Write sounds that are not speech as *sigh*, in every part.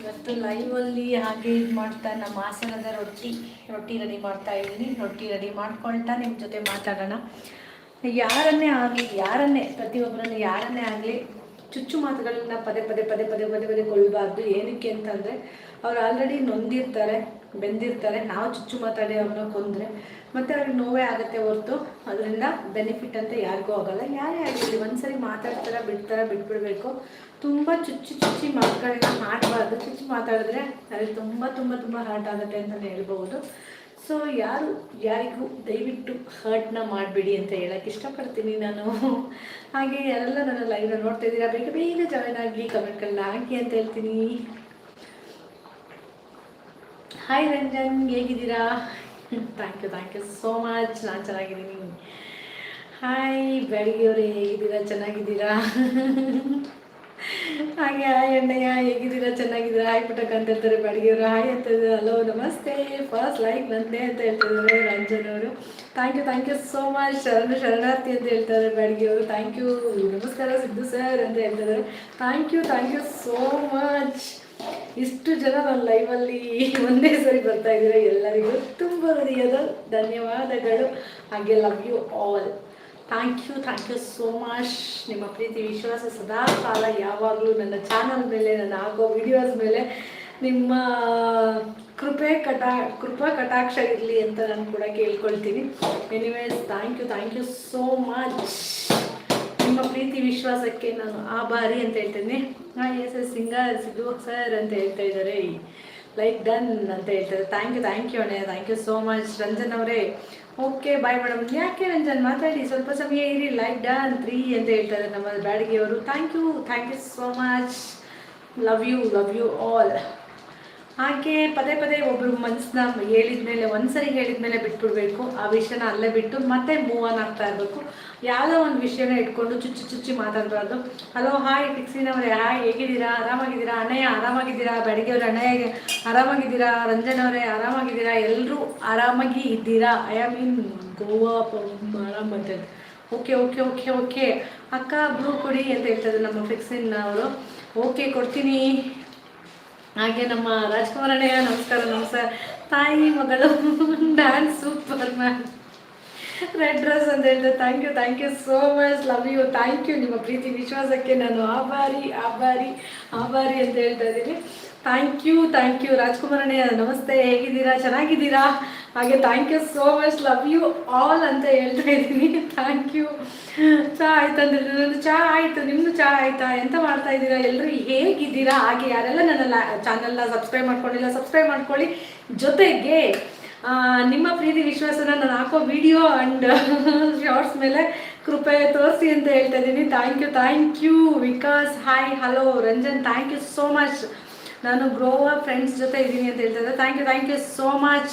ಇವತ್ತು ಲೈವಲ್ಲಿ ಹಾಗೆ ಇದು ಮಾಡ್ತಾ ನಮ್ಮ ಹಾಸನದ ರೊಟ್ಟಿ ರೊಟ್ಟಿ ರೆಡಿ ಮಾಡ್ತಾ ಇದ್ದೀನಿ. ರೊಟ್ಟಿ ರೆಡಿ ಮಾಡ್ಕೊಳ್ತಾ ನಿಮ್ಮ ಜೊತೆ ಮಾತಾಡೋಣ. ಯಾರನ್ನೇ ಆಗಲಿ, ಯಾರನ್ನೇ, ಪ್ರತಿಯೊಬ್ಬರನ್ನು ಯಾರನ್ನೇ ಆಗಲಿ ಚುಚ್ಚು ಮಾತುಗಳನ್ನ ಪದೇ ಪದೇ ಪದೇ ಪದೇ ಪದೇ ಪದೇ ಕೊಳ್ಬಾರ್ದು. ಏನಕ್ಕೆ ಅಂತಂದರೆ ಅವ್ರು ಆಲ್ರೆಡಿ ನೊಂದಿರ್ತಾರೆ. ಬೆಂದಿರ್ತಾರೆ. ನಾವು ಚುಚ್ಚು ಮಾತಾಡಿ ಅವ್ರನ್ನ ಕೊಂದರೆ ಮತ್ತೆ ಅವ್ರಿಗೆ ನೋವೇ ಆಗುತ್ತೆ ಹೊರತು. ಅದರಿಂದ ಬೆನಿಫಿಟ್ ಅಂತ ಯಾರಿಗೂ ಆಗಲ್ಲ. ಯಾರೇ ಆಗಿರಲಿ, ಒಂದ್ಸರಿ ಮಾತಾಡ್ತಾರ, ಬಿಡ್ತಾರ, ಬಿಟ್ಬಿಡ್ಬೇಕು. ತುಂಬ ಚುಚ್ಚಿ ಚುಚ್ಚಿ ಮಾತುಗಳನ್ನ ಮಾಡಬಾರ್ದು. ಚುಚ್ಚಿ ಮಾತಾಡಿದ್ರೆ ಅದ್ರಲ್ಲಿ ತುಂಬ ತುಂಬ ತುಂಬ ಹರ್ಟ್ ಆಗುತ್ತೆ ಅಂತಲೇ ಹೇಳ್ಬೋದು ಸೊ ಯಾರು, ಯಾರಿಗೂ ದಯವಿಟ್ಟು ಹರ್ಟ್ನ ಮಾಡಬೇಡಿ ಅಂತ ಹೇಳಕ್ಕೆ ಇಷ್ಟಪಡ್ತೀನಿ ನಾನು. ಹಾಗೆ ಯಾರೆಲ್ಲ ನನ್ನ ಲೈವ್ನ ನೋಡ್ತಾ ಇದ್ದೀರಾ? ಬೇಗ ಬೇಗ ಜಾಯ್ನ್ ಆಗಲಿ ಕಮೆಂಟ್ಗಳನ್ನ ಹಾಕಿ ಅಂತ ಹೇಳ್ತೀನಿ. ಹಾಯ್ ರಂಜನ್ ಹೇಗಿದ್ದೀರಾ? Thank you thank you so much ನಾನು ಚೆನ್ನಾಗಿದ್ದೀನಿ. ಹಾಯ್ ಬೆಳಗ್ಗೆಯವ್ರೆ ಹೇಗಿದ್ದೀರಾ? ಚೆನ್ನಾಗಿದ್ದೀರಾ? ಹಾಗೆ ಹಾಯ್ ಅಣ್ಣಯ್ಯ. ಹೇಗಿದ್ದೀರಾ? ಚೆನ್ನಾಗಿದ್ದೀರಾ? ಹಾಯ್ ಪುಟಕ್ ಅಂತ ಹೇಳ್ತಾರೆ ಬೆಳಗ್ಗೆಯವರು ಹಾಯ್ ಅಂತ ಹಲೋ ನಮಸ್ತೆ. ಫಸ್ಟ್ ಲೈಕ್ ನಂದೇ ಅಂತ ಹೇಳ್ತಿದ್ದಾರೆ ರಂಜನ್ ಅವರು. Thank you thank you so much ಶರಣ, ಶರಣಾರ್ಥಿ ಅಂತ ಹೇಳ್ತಾರೆ ಬೆಳಗ್ಗೆಯವರು ಥ್ಯಾಂಕ್ ಯು ನಮಸ್ಕಾರ ಸಿದ್ದು ಸರ್ ಅಂತ ಹೇಳ್ತಿದ್ದಾರೆ. Thank you thank you so much ಇಷ್ಟು ಜನ ನನ್ನ ಲೈವಲ್ಲಿ ಒಂದೇ ಸರಿ ಬರ್ತಾ ಇದ್ದೀರ ಎಲ್ಲರಿಗೂ ತುಂಬ ಹೃದಯದ ಧನ್ಯವಾದಗಳು. ಹಾಗೆ love you all thank you thank you so much ನಿಮ್ಮ ಪ್ರೀತಿ, ವಿಶ್ವಾಸ ಸದಾ ಕಾಲ ಯಾವಾಗಲೂ ನನ್ನ ಚಾನಲ್ ಮೇಲೆ, ನನ್ನ ಹಾಕೋ ವಿಡಿಯೋಸ್ ಮೇಲೆ. ನಿಮ್ಮ ಕೃಪೆ ಕಟಾ, ಕೃಪಾ ಕಟಾಕ್ಷ ಇರಲಿ ಅಂತ ನಾನು ಕೂಡ ಕೇಳ್ಕೊಳ್ತೀನಿ. Anyways thank you thank you so much ನಿಮ್ಮ ಪ್ರೀತಿ ವಿಶ್ವಾಸಕ್ಕೆ ನಾನು ಆಭಾರಿ ಅಂತ ಹೇಳ್ತೇನೆ. ಹಾಂ S S singer Siddu sir ಅಂತ ಹೇಳ್ತಾ ಇದ್ದಾರೆ. ಲೈಕ್ ಡನ್ ಅಂತ ಹೇಳ್ತಾರೆ. ಥ್ಯಾಂಕ್ ಯು ಥ್ಯಾಂಕ್ ಯು ಅಣ್ಣ thank you so much Ranjan ಅವರೇ. ಓಕೆ ಬಾಯ್ ಮೇಡಮ್ ಯಾಕೆ ರಂಜನ್? ಮಾತಾಡಿ. ಸ್ವಲ್ಪ ಸಮಯ ಇರಿ. ಲೈಕ್ ಡನ್ ತ್ರೀ ಅಂತ ಹೇಳ್ತಾರೆ ನಮ್ಮ ಬ್ಯಾಡಗಿಯವರು. Thank you thank you so much love you love you all ಹಾಗೆ ಪದೇ ಪದೇ ಒಬ್ರು ಮನಸ್ಸನ್ನ ಹೇಳಿದ ಮೇಲೆ, ಒಂದ್ಸರಿ ಹೇಳಿದ ಮೇಲೆ ಬಿಟ್ಬಿಡ್ಬೇಕು. ಆ ವಿಷಯನ ಅಲ್ಲೇ ಬಿಟ್ಟು ಮತ್ತೆ ಮೂವ್ ಆನ್ ಆಗ್ತಾ ಇರಬೇಕು. ಯಾವುದೋ ಒಂದು ವಿಷಯನ ಇಟ್ಕೊಂಡು ಚುಚ್ಚಿ ಚುಚ್ಚಿ ಮಾತಾಡಬಾರ್ದು. ಹಲೋ ಹಾಯ್ ಟಿಕ್ಸಿನವ್ರೆ ಹಾಯ್ ಹೇಗಿದ್ದೀರಾ? ಆರಾಮಾಗಿದ್ದೀರಾ? ಅಣ್ಣಯ್ಯ, ಆರಾಮಾಗಿದ್ದೀರಾ? ಬೆಳಗ್ಗೆ ಅವ್ರ ಅಣ್ಣಯ್ಯ ಆರಾಮಾಗಿದ್ದೀರಾ? ರಂಜನ್ ಅವರೇ ಆರಾಮಾಗಿದ್ದೀರಾ? ಎಲ್ಲರೂ ಆರಾಮಾಗಿ ಇದ್ದೀರಾ? ಐ ಆಮ್ ಇನ್ ಗೋವಾ ಆರಾಮ್ ಓಕೆ ಓಕೆ ಓಕೆ ಓಕೆ ಅಕ್ಕ ಬ್ರೂ ಕೊಡಿ ಅಂತ ಹೇಳ್ತಾರೆ ನಮ್ಮ ಫಿಕ್ಸಿನ್ ಅವರು ಓಕೆ ಕೊಡ್ತೀನಿ. ಹಾಗೆ ನಮ್ಮ ರಾಜ್ಕುಮಾರ್ ಅಣ್ಣಯ್ಯ ನಮಸ್ಕಾರ ನಮಸ್ಕಾರ. ತಾಯಿ, ಮಗಳು dance super ma'am red dress ಅಂತ ಹೇಳಿದ್ರೆ thank you thank you so much love you thank you ನಿಮ್ಮ ಪ್ರೀತಿ, ವಿಶ್ವಾಸಕ್ಕೆ ನಾನು ಆಭಾರಿ ಆಭಾರಿ ಆಭಾರಿ ಅಂತ ಹೇಳ್ತಾ ಇದ್ದೀನಿ. Thank you thank you Rajkumar ನಮಸ್ತೆ. ಹೇಗಿದ್ದೀರಾ? ಚೆನ್ನಾಗಿದ್ದೀರಾ? ಹಾಗೆ thank you so much love you all ಅಂತ ಹೇಳ್ತಾ ಇದ್ದೀನಿ. ಥ್ಯಾಂಕ್ ಯು ಚಾ ಆಯ್ತು ಅಂದ್ರೆ ಚಾ ಆಯಿತು ನಿಮ್ಮದು ಚಾ ಆಯಿತಾ? ಎಂತ ಮಾಡ್ತಾ ಇದ್ದೀರಾ? ಎಲ್ಲರೂ ಹೇಗಿದ್ದೀರಾ? ಹಾಗೆ ಯಾರೆಲ್ಲ ನನ್ನ ಚಾನಲ್ನ ಸಬ್ಸ್ಕ್ರೈಬ್ ಮಾಡ್ಕೊಂಡಿಲ್ಲ ಸಬ್ಸ್ಕ್ರೈಬ್ ಮಾಡ್ಕೊಳ್ಳಿ. ಜೊತೆಗೆ ನಿಮ್ಮ ಪ್ರೀತಿ ವಿಶ್ವಾಸನ ನಾನು ಹಾಕೋ ವಿಡಿಯೋ ಆ್ಯಂಡ್ ಶಾರ್ಟ್ಸ್ ಮೇಲೆ ಕೃಪೆ ತೋರಿಸಿ ಅಂತ ಹೇಳ್ತಾ ಇದ್ದೀನಿ. Thank you thank you Vikas hi hello Ranjan thank you so much ನಾನು ಗ್ರೋವಾ ಫ್ರೆಂಡ್ಸ್ ಜೊತೆ ಇದ್ದೀನಿ ಅಂತ ಹೇಳ್ತಾರೆ thank you thank you so much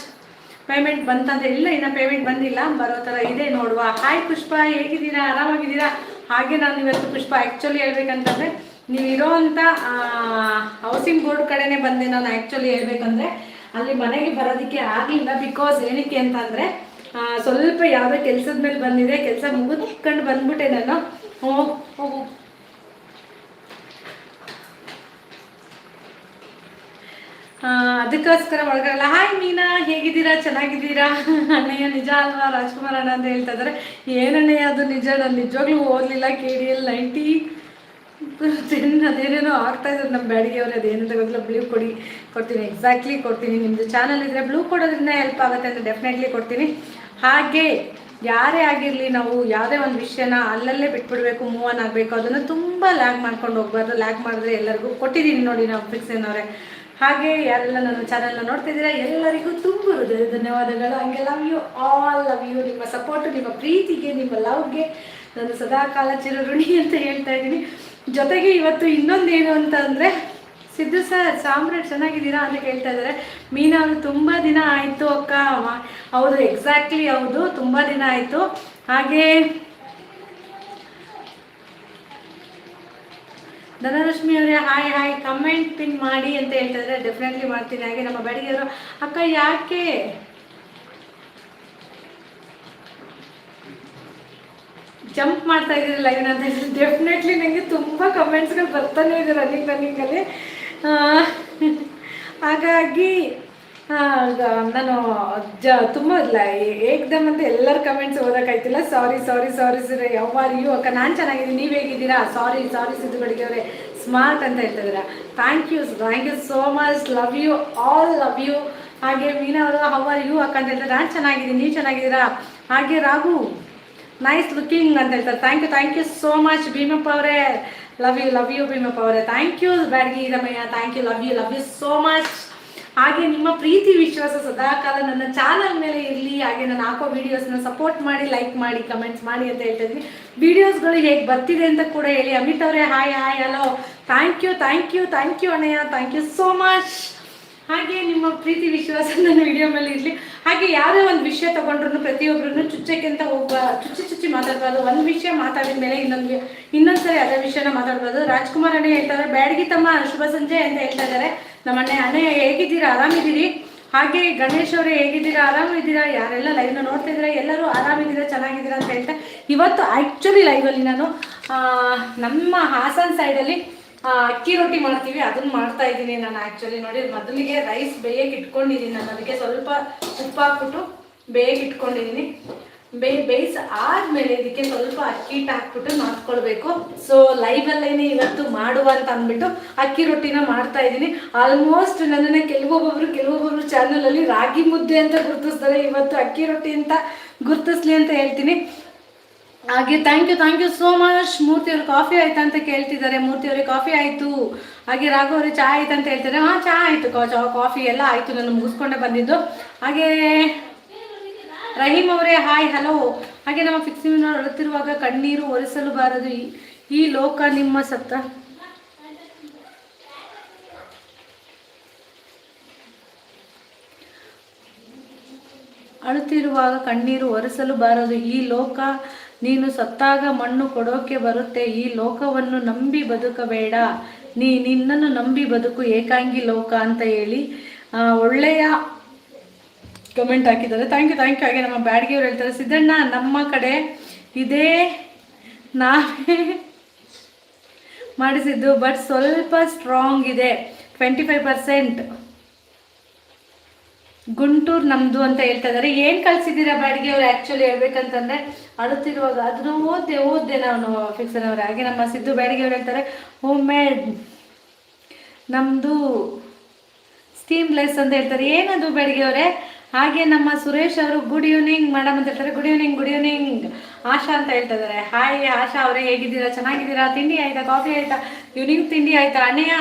payment ಬಂತಂತ? ಇಲ್ಲ, ಇನ್ನು ಪೇಮೆಂಟ್ ಬಂದಿಲ್ಲ. ಬರೋ ಥರ ಇದೆ, ನೋಡುವ. ಹಾಯ್ ಪುಷ್ಪ, ಹೇಗಿದ್ದೀರಾ? ಆರಾಮಾಗಿದ್ದೀರಾ? ಹಾಗೆ ನಾನು ಇವತ್ತು ಪುಷ್ಪ ಆ್ಯಕ್ಚುಲಿ ಹೇಳ್ಬೇಕಂತಂದರೆ ನೀವು ಇರೋವಂಥ ಹೌಸಿಂಗ್ ಬೋರ್ಡ್ ಕಡೆನೇ ಬಂದೆ ನಾನು ಆ್ಯಕ್ಚುಲಿ ಹೇಳ್ಬೇಕಂದ್ರೆ, ಅಲ್ಲಿ ಮನೆಗೆ ಬರೋದಕ್ಕೆ ಆಗಲಿಲ್ಲ ಬಿಕಾಸ್ ಏನಕ್ಕೆ ಅಂತಂದರೆ ಸ್ವಲ್ಪ ಯಾವುದೇ ಕೆಲಸದ ಮೇಲೆ ಬಂದಿದೆ. ಕೆಲಸ ಮುಗಿದ್ಕೊಂಡು ಬಂದ್ಬಿಟ್ಟೆ ನಾನು. ಹೋಗಿ, ಹೋಗು ಆ, ಅದಕ್ಕೋಸ್ಕರ ಒಳಗಲ್ಲ ಹಾಯ್ ಮೀನಾ, ಹೇಗಿದ್ದೀರಾ? ಚೆನ್ನಾಗಿದ್ದೀರಾ? ಅಣ್ಣಯ್ಯ ನಿಜ ಅಲ್ವಾ? ರಾಜ್ಕುಮಾರ್ ಅಣ್ಣ ಅಂತ ಹೇಳ್ತಾ ಇದ್ದಾರೆ. ಏನಣ್ಣಯ್ಯ, ಅದು ನಿಜ? ನಾನು ನಿಜವಾಗ್ಲೂ ಓದಲಿಲ್ಲ ಕೆ ಡಿ ಎಲ್ ನೈಂಟಿ ಅದೇನೇನೋ ಆಗ್ತಾ ಇದ್ದಾರೆ ನಮ್ಮ ಬ್ಯಾಡಿಗೆ ಅವ್ರು ಅದೇನಂತ ಗೊತ್ತಿಲ್ಲ. ಬ್ಲೂ ಕೊಡಿ, ಕೊಡ್ತೀನಿ ಎಕ್ಸಾಕ್ಟ್ಲಿ ಕೊಡ್ತೀನಿ. ನಿಮ್ಮದು ಚಾನಲ್ ಇದ್ದರೆ ಬ್ಲೂ ಕೊಡೋದ್ರಿಂದ ಹೆಲ್ಪ್ ಆಗುತ್ತೆ ಅಂತ ಡೆಫಿನೆಟ್ಲಿ ಕೊಡ್ತೀನಿ. ಹಾಗೆ, ಯಾರೇ ಆಗಿರಲಿ ನಾವು ಯಾವುದೇ ಒಂದು ವಿಷಯನ ಅಲ್ಲಲ್ಲೇ ಬಿಟ್ಬಿಡ್ಬೇಕು ಮೂವ್ ಆನ್ ಆಗಬೇಕು, ಅದನ್ನು ತುಂಬ ಲ್ಯಾಕ್ ಮಾಡ್ಕೊಂಡು ಹೋಗ್ಬಾರ್ದು. ಲ್ಯಾಕ್ ಮಾಡಿದ್ರೆ ಎಲ್ಲರಿಗೂ ಕೊಟ್ಟಿದ್ದೀನಿ ನೋಡಿ ನಾವು ಫಿಕ್ಸ್ ಅವರೇ. ಹಾಗೆ ಯಾರೆಲ್ಲ ನನ್ನ ನೋಡ್ತಾ ನೋಡ್ತಿದ್ದೀರಾ, ಎಲ್ಲರಿಗೂ ತುಂಬ ಹೃದಯ ಧನ್ಯವಾದಗಳು. ಹಂಗೆ love you all love you ನಿಮ್ಮ ಸಪೋರ್ಟು ನಿಮ್ಮ ಪ್ರೀತಿಗೆ, ನಿಮ್ಮ ಲವ್ಗೆ ನಾನು ಸದಾಕಾಲ ಚಿರಋಣಿ ಅಂತ ಹೇಳ್ತಾ ಇದ್ದೀನಿ. ಜೊತೆಗೆ ಇವತ್ತು ಇನ್ನೊಂದೇನು ಅಂತ ಅಂದರೆ, ಸಿದ್ದು ಸರ್ ಸಾಮ್ರಾಟ್ ಚೆನ್ನಾಗಿದ್ದೀರಾ ಅಂತ ಕೇಳ್ತಾ ಇದ್ದಾರೆ. ಮೀನಾ ಅವರು ತುಂಬ ದಿನ ಆಯಿತು ಅಕ್ಕ. ಹೌದು ಎಕ್ಸಾಕ್ಟ್ಲಿ ಹೌದು, ತುಂಬ ದಿನ ಆಯಿತು. ಹಾಗೆ ಧನಲಕ್ಷ್ಮಿ ಅವರೇ, ಹಾಯ್ ಹಾಯ್ ಕಮೆಂಟ್ ಪಿನ್ ಮಾಡಿ ಅಂತ ಹೇಳ್ತಾ ಇದ್ದಾರೆ ಡೆಫಿನೆಟ್ಲಿ ಮಾಡ್ತೀನಿ. ಹಾಗೆ ನಮ್ಮ ಬೆಳಗ್ಗೆಯವರು ಅಕ್ಕ, ಯಾಕೆ? ಜಂಪ್ ಮಾಡ್ತಾ ಇದ್ದೀರಿ ಲೈವ್ನ ಅಂತ ಹೇಳಿ ಡೆಫಿನೆಟ್ಲಿ ನನಗೆ ತುಂಬ ಕಮೆಂಟ್ಸ್ಗಳು ಬರ್ತಾನೆ ಇದೆ ರನ್ನಿಂಗ್ ರನ್ನಿಂಗಲ್ಲಿ ಹಾಗಾಗಿ ನಾನು, ಜ, ತುಂಬ ಇಲ್ಲ. ಏಕ್ದಮ್ ಅಂತ ಎಲ್ಲರ ಕಮೆಂಟ್ಸ್ ಓದೋಕ್ಕಾಯ್ತಿಲ್ಲ ಸಾರಿ ಸಾರಿ ಸಾರಿ ಸರ್ ಯಾವ ಯು ಅಕ್ಕ, ನಾನು ಚೆನ್ನಾಗಿದ್ದೀನಿ. ನೀವು ಹೇಗಿದ್ದೀರಾ? ಸಾರಿ ಸಾರಿ ಸಿದ್ದು ಅವರೇ. ಸ್ಮಾರ್ಟ್ ಅಂತ ಹೇಳ್ತಿದ್ದೀರಾ thank you thank you so much love you all love you ಹಾಗೆ, ಮೀನಾ ಅವರು ಹೌ ಆರ್ ಯು ಅಕ್ಕ? ಅಂತ ಹೇಳ್ತಾರೆ. ನಾನು ಚೆನ್ನಾಗಿದ್ದೀನಿ. ನೀವು ಚೆನ್ನಾಗಿದ್ದೀರಾ? ಹಾಗೆ, ರಾಘು ನೈಸ್ ಲುಕಿಂಗ್ ಅಂತ ಹೇಳ್ತಾರೆ. Thank you thank you so much Bhimappa ಅವರೇ. Love you love you Bhimappa ಅವರೇ. Thank you Byadgi, Ramaiah. Thank you love you love you so much ಹಾಗೆ ನಿಮ್ಮ ಪ್ರೀತಿ ವಿಶ್ವಾಸ ಸದಾಕಾಲ ನನ್ನ ಚಾನಲ್ ಮೇಲೆ ಇರಲಿ. ಹಾಗೆ ನಾನು ಹಾಕೋ ವಿಡಿಯೋಸ್ನ ಸಪೋರ್ಟ್ ಮಾಡಿ ಲೈಕ್ ಮಾಡಿ ಕಮೆಂಟ್ಸ್ ಮಾಡಿ ಅಂತ ಹೇಳ್ತಾ ಇದ್ದೀನಿ ವಿಡಿಯೋಸ್ಗಳು ಹೇಗೆ ಬರ್ತಿದೆ ಅಂತ ಕೂಡ ಹೇಳಿ. ಅಮಿತ್ ಅವರೇ hi hi hello thank you thank you thank you Annaiah. Thank you so much ಹಾಗೆ ನಿಮ್ಮ ಪ್ರೀತಿ ವಿಶ್ವಾಸ ನನ್ನ ವಿಡಿಯೋ ಮೇಲೆ ಇರಲಿ. ಹಾಗೆ ಯಾವುದೇ ಒಂದು ವಿಷಯ ತಗೊಂಡ್ರು ಪ್ರತಿಯೊಬ್ಬರನ್ನು ಚುಚ್ಚಕ್ಕೆ ಅಂತ ಹೋಗ ಚುಚ್ಚಿ ಚುಚ್ಚಿ ಮಾತಾಡ್ಬಾರ್ದು. ಒಂದು ವಿಷಯ ಮಾತಾಡಿದ ಮೇಲೆ ಇನ್ನೊಂದು ಇನ್ನೊಂದ್ಸರಿ ಅದೇ ವಿಷಯನ ಮಾತಾಡ್ಬಾರ್ದು. ರಾಜ್ಕುಮಾರ್ ಅಣ್ಣ ಹೇಳ್ತಾರೆ ಬ್ಯಾಡಗಿತಮ್ಮ ಶುಭ ಸಂಜೆ ಅಂತ ಹೇಳ್ತಾ ಇದ್ದಾರೆ. ನಮ್ಮ ಅಣ್ಣ, ಹೇಗಿದ್ದೀರಾ? ಆರಾಮಿದ್ದೀರಿ? ಹಾಗೆ ಗಣೇಶ್ ಅವರೇ ಹೇಗಿದ್ದೀರಾ? ಆರಾಮಿದ್ದೀರಾ? ಯಾರೆಲ್ಲ ಲೈವ್ನ ನೋಡ್ತಾ ಇದ್ದೀರಾ? ಎಲ್ಲರೂ ಆರಾಮಿದ್ದೀರಾ? ಚೆನ್ನಾಗಿದ್ದೀರಾ ಅಂತ ಹೇಳ್ತಾ, ಇವತ್ತು ಆ್ಯಕ್ಚುಲಿ ಲೈವಲ್ಲಿ ನಾನು ನಮ್ಮ ಹಾಸನ್ ಸೈಡಲ್ಲಿ ಅಕ್ಕಿ ರೊಟ್ಟಿ ಮಾಡ್ತೀವಿ. ಅದನ್ನ ಮಾಡ್ತಾ ಇದ್ದೀನಿ ನಾನು ಆ್ಯಕ್ಚುಲಿ ನೋಡಿ, ಮೊದಲಿಗೆ ರೈಸ್ ಬೇಯಕ್ಕೆ ಇಟ್ಕೊಂಡಿದ್ದೀನಿ ನಾನು. ಅದಕ್ಕೆ ಸ್ವಲ್ಪ ಉಪ್ಪು ಹಾಕ್ಬಿಟ್ಟು ಬೇಯಕ್ಕೆ ಇಟ್ಕೊಂಡಿದ್ದೀನಿ. ಬೇ ಬೇಯಿಸಿ ಆದಮೇಲೆ ಇದಕ್ಕೆ ಸ್ವಲ್ಪ ಅಕ್ಕಿ ಹಿಟ್ಟು ಹಾಕ್ಬಿಟ್ಟು ನಾದ್ಕೊಳ್ಬೇಕು ಸೊ ಲೈವಲ್ಲೇನೆ ಇವತ್ತು ಮಾಡುವ ಅಂತ ಅಂದ್ಬಿಟ್ಟು ಅಕ್ಕಿ ರೊಟ್ಟಿನ ಮಾಡ್ತಾ ಇದ್ದೀನಿ. ಆಲ್ಮೋಸ್ಟ್ ನನ್ನನ್ನು ಕೆಲವೊಬ್ಬೊಬ್ರು ಕೆಲವೊಬ್ಬೊಬ್ರು ಚಾನಲಲ್ಲಿ ರಾಗಿ ಮುದ್ದೆ ಅಂತ ಗುರುತಿಸ್ತಾರೆ. ಇವತ್ತು ಅಕ್ಕಿ ರೊಟ್ಟಿ ಅಂತ ಗುರುತಿಸ್ಲಿ ಅಂತ ಹೇಳ್ತೀನಿ. ಹಾಗೆ thank you thank you so much Murthy coffee ಆಯ್ತಾ ಅಂತ ಕೇಳ್ತಿದ್ದಾರೆ. ಮೂರ್ತಿ ಅವ್ರಿಗೆ ಕಾಫಿ ಆಯಿತು. ಹಾಗೆ ರಾಘವ್ ಅವ್ರಿಗೆ ಚಹಾ ಆಯ್ತು ಅಂತ ಹೇಳ್ತಾರೆ ಹಾಂ ಚಹಾ ಆಯಿತು. ಕಾಫಿ ಎಲ್ಲ ಆಯಿತು. ನಾನು ಮುಗಿಸ್ಕೊಂಡೆ ಬಂದಿದ್ದು. ಹಾಗೆ ರಹೀಮ್ ಅವರೇ, ಹಾಯ್, ಹಲೋ. ಹಾಗೆ ನಮ್ಮ ಫಿಕ್ಸಿಂಗ್ ಅಳುತ್ತಿರುವಾಗ ಕಣ್ಣೀರು ಒರೆಸಲು ಬಾರದು. ಈ- ಈ ಲೋಕ ನಿಮ್ಮ ಸತ್ತ. ಅಳುತ್ತಿರುವಾಗ ಕಣ್ಣೀರು ಒರೆಸಲು ಬಾರದು. ಈ ಲೋಕ ನೀನು ಸತ್ತಾಗ ಮಣ್ಣು ಕೊಡೋಕೆ ಬರುತ್ತೆ. ಈ ಲೋಕವನ್ನು ನಂಬಿ ಬದುಕಬೇಡ. ನೀ ನಿನ್ನನ್ನು ನಂಬಿ ಬದುಕು ಏಕಾಂಗಿ ಲೋಕ ಅಂತ ಹೇಳಿ ಒಳ್ಳೆಯ ಕಮೆಂಟ್ ಹಾಕಿದ್ದಾರೆ. ಥ್ಯಾಂಕ್ ಯು ಥ್ಯಾಂಕ್ ಯು ಹಾಗೆ ನಮ್ಮ ಬ್ಯಾಡ್ಗಿಯವ್ರು ಹೇಳ್ತಾರೆ, ಸಿದ್ದಣ್ಣ, ನಮ್ಮ ಕಡೆ ಇದೇ ನಾವೇ ಮಾಡಿಸಿದ್ದು ಬಟ್ ಸ್ವಲ್ಪ ಸ್ಟ್ರಾಂಗ್ ಇದೆ. ಟ್ವೆಂಟಿ ಫೈವ್ ಪರ್ಸೆಂಟ್ ಗುಂಟೂರು ನಮ್ದು ಅಂತ ಹೇಳ್ತಾ ಇದ್ದಾರೆ. ಏನು ಕಳ್ಸಿದ್ದೀರಾ ಬಾಡಿಗೆ ಅವ್ರು ಆ್ಯಕ್ಚುಲಿ ಹೇಳ್ಬೇಕಂತಂದರೆ, ಅಳುತ್ತಿರುವಾಗ ಅದನ್ನು ಓದ್ದೆ ಓದ್ದೆ ನಾನು ಫಿಕ್ಸರ್ ಅವ್ರೆ. ಹಾಗೆ ನಮ್ಮ ಸಿದ್ದು ಬ್ಯಾಡಿಗೆ ಅವ್ರು ಹೇಳ್ತಾರೆ ಹೋಮ್ ಮೇಡ್ ನಮ್ಮದು ಸ್ಟೀಮ್ಲೆಸ್ ಅಂತ ಹೇಳ್ತಾರೆ. ಏನದು ಬೆಳಗ್ಗೆ ಅವರೇ ಹಾಗೆ ನಮ್ಮ ಸುರೇಶ್ ಅವರು ಗುಡ್ ಈವ್ನಿಂಗ್ ಮೇಡಮ್ ಅಂತ ಹೇಳ್ತಾರೆ. Good evening good evening Asha ಅಂತ ಹೇಳ್ತಿದ್ದಾರೆ. ಹಾಯ್ ಆಶಾ ಅವರೇ, ಹೇಗಿದ್ದೀರಾ? ಚೆನ್ನಾಗಿದ್ದೀರಾ? ತಿಂಡಿ ಆಯ್ತಾ? ಕಾಫಿ ಆಯ್ತಾ? ಈವ್ನಿಂಗ್ ತಿಂಡಿ ಆಯ್ತಾ? ಅಣ್ಣಯ್ಯ,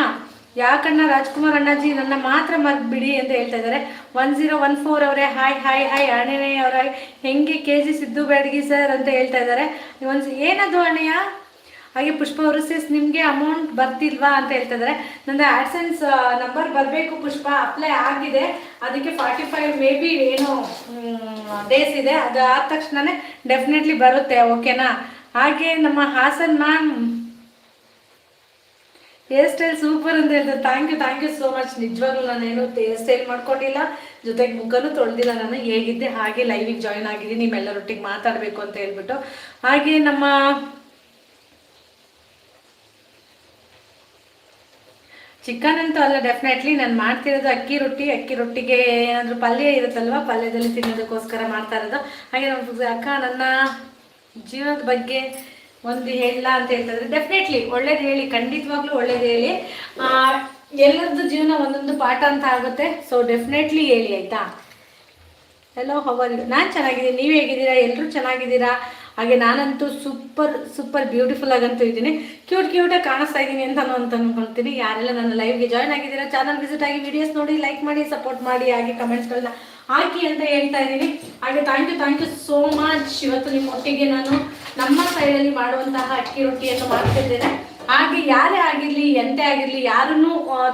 ಯಾಕಣ್ಣ ರಾಜ್ಕುಮಾರ್ ಅಣ್ಣಾಜಿ ನನ್ನ ಮಾತ್ರ ಮರ್ಬಿಡಿ ಅಂತ ಹೇಳ್ತಾ ಇದ್ದಾರೆ. ಒನ್ ಜೀರೋ ಒನ್ ಫೋರ್ ಅವರೇ ಹಾಯ್ ಹಾಯ್ ಹಾಯ್ ಅಣ್ಣನೇ ಅವರ, ಹೆಂಗೆ K G Siddu Byadgi sir? ಅಂತ ಹೇಳ್ತಾ ಇದ್ದಾರೆ. ಒಂದು ಏನದು ಅಣ್ಣಯ್ಯ? ಹಾಗೆ ಪುಷ್ಪ ಅವರು ಸಿಸ್ ನಿಮಗೆ ಅಮೌಂಟ್ ಬರ್ತಿಲ್ವಾ ಅಂತ ಹೇಳ್ತಿದ್ದಾರೆ ನಂದು ಆಡ್ಸೆನ್ಸ್ ನಂಬರ್ ಬರಬೇಕು ಪುಷ್ಪ ಅಪ್ಲೈ ಆಗಿದೆ. ಅದಕ್ಕೆ ಫಾರ್ಟಿ ಫೈವ್ ಮೇ ಬಿ ಏನು ಡೇಸ್ ಇದೆ. ಅದು ಆದ ತಕ್ಷಣನೇ ಡೆಫಿನೆಟ್ಲಿ ಬರುತ್ತೆ ಓಕೆನಾ ಹಾಗೆ ನಮ್ಮ Hassan ma'am hair style super ಅಂತ ಹೇಳ್ತಾರೆ. Thank you thank you so much ನಿಜವಾಗ್ಲೂ ನಾನೇನು ಹೇರ್ ಸ್ಟೈಲ್ ಮಾಡ್ಕೊಂಡಿಲ್ಲ ಜೊತೆಗೆ ಮುಖನೂ ತೊಳೆದಿಲ್ಲ ನಾನು. ಹೇಗಿದ್ದೆ, ಹಾಗೆ ಲೈವಿಗೆ ಜಾಯ್ನ್ ಆಗಿದ್ದೀನಿ. ನಿಮ್ಮೆಲ್ಲರೊಟ್ಟಿಗೆ ಮಾತಾಡಬೇಕು ಅಂತ ಹೇಳ್ಬಿಟ್ಟು. ಹಾಗೆ ನಮ್ಮ ಚಿಕನ್ ಅಂತೂ ಅಲ್ಲ ಡೆಫಿನೆಟ್ಲಿ ನಾನು ಮಾಡ್ತಿರೋದು ಅಕ್ಕಿ ರೊಟ್ಟಿ. ಅಕ್ಕಿ ರೊಟ್ಟಿಗೆ ಏನಾದರೂ ಪಲ್ಯ ಇರುತ್ತಲ್ವ? ಪಲ್ಯದಲ್ಲಿ ತಿನ್ನೋದಕ್ಕೋಸ್ಕರ ಮಾಡ್ತಾ ಇರೋದು. ಹಾಗೆ ನಮ್ಮ ಅಕ್ಕ ನನ್ನ ಜೀವನದ ಬಗ್ಗೆ ಒಂದು ಹೇಳಲ್ಲ ಅಂತ ಹೇಳ್ತಾರೆ ಡೆಫಿನೆಟ್ಲಿ ಒಳ್ಳೇದು ಹೇಳಿ, ಖಂಡಿತವಾಗ್ಲೂ ಒಳ್ಳೇದು ಹೇಳಿ. ಎಲ್ಲರದ್ದು ಜೀವನ ಒಂದೊಂದು ಪಾಠ ಅಂತ ಆಗುತ್ತೆ. ಸೊ ಡೆಫಿನೆಟ್ಲಿ ಹೇಳಿ, ಆಯಿತಾ? ಹಲೋ ಹವರ್ ನಾನು ಚೆನ್ನಾಗಿದ್ದೀನಿ. ನೀವು ಹೇಗಿದ್ದೀರಾ? ಎಲ್ಲರೂ ಚೆನ್ನಾಗಿದ್ದೀರಾ? ಹಾಗೆ ನಾನಂತೂ ಸೂಪರ್ ಸೂಪರ್ ಬ್ಯೂಟಿಫುಲ್ ಆಗಂತೂ ಇದ್ದೀನಿ. ಕ್ಯೂಟ್ ಕ್ಯೂಟಾಗಿ ಕಾಣಿಸ್ತಾ ಇದ್ದೀನಿ ಅಂತ ಅಂತ ಅನ್ಕೊಳ್ತೀನಿ. ಯಾರೆಲ್ಲ ನನ್ನ ಲೈವ್ಗೆ ಜಾಯ್ನ್ ಆಗಿದ್ದೀರಾ ಚಾನಲ್ ವಿಸಿಟ್ ಆಗಿ ವಿಡಿಯೋಸ್ ನೋಡಿ ಲೈಕ್ ಮಾಡಿ ಸಪೋರ್ಟ್ ಮಾಡಿ, ಹಾಗೆ ಕಮೆಂಟ್ಸ್ಗಳನ್ನ ಹಾಕಿ ಅಂತ ಹೇಳ್ತಾ ಇದ್ದೀನಿ. ಹಾಗೆ thank you thank you so much ಇವತ್ತು ನಿಮ್ಮ ಒಟ್ಟಿಗೆ ನಾನು ನಮ್ಮ ಸೈಡಲ್ಲಿ ಮಾಡುವಂತಹ ಅಕ್ಕಿ ರೊಟ್ಟಿಯನ್ನು ಮಾಡ್ತಿದ್ದೇನೆ. ಹಾಗೆ ಯಾರೇ ಆಗಿರಲಿ, ಎಂತೆ ಆಗಿರಲಿ, ಯಾರನ್ನು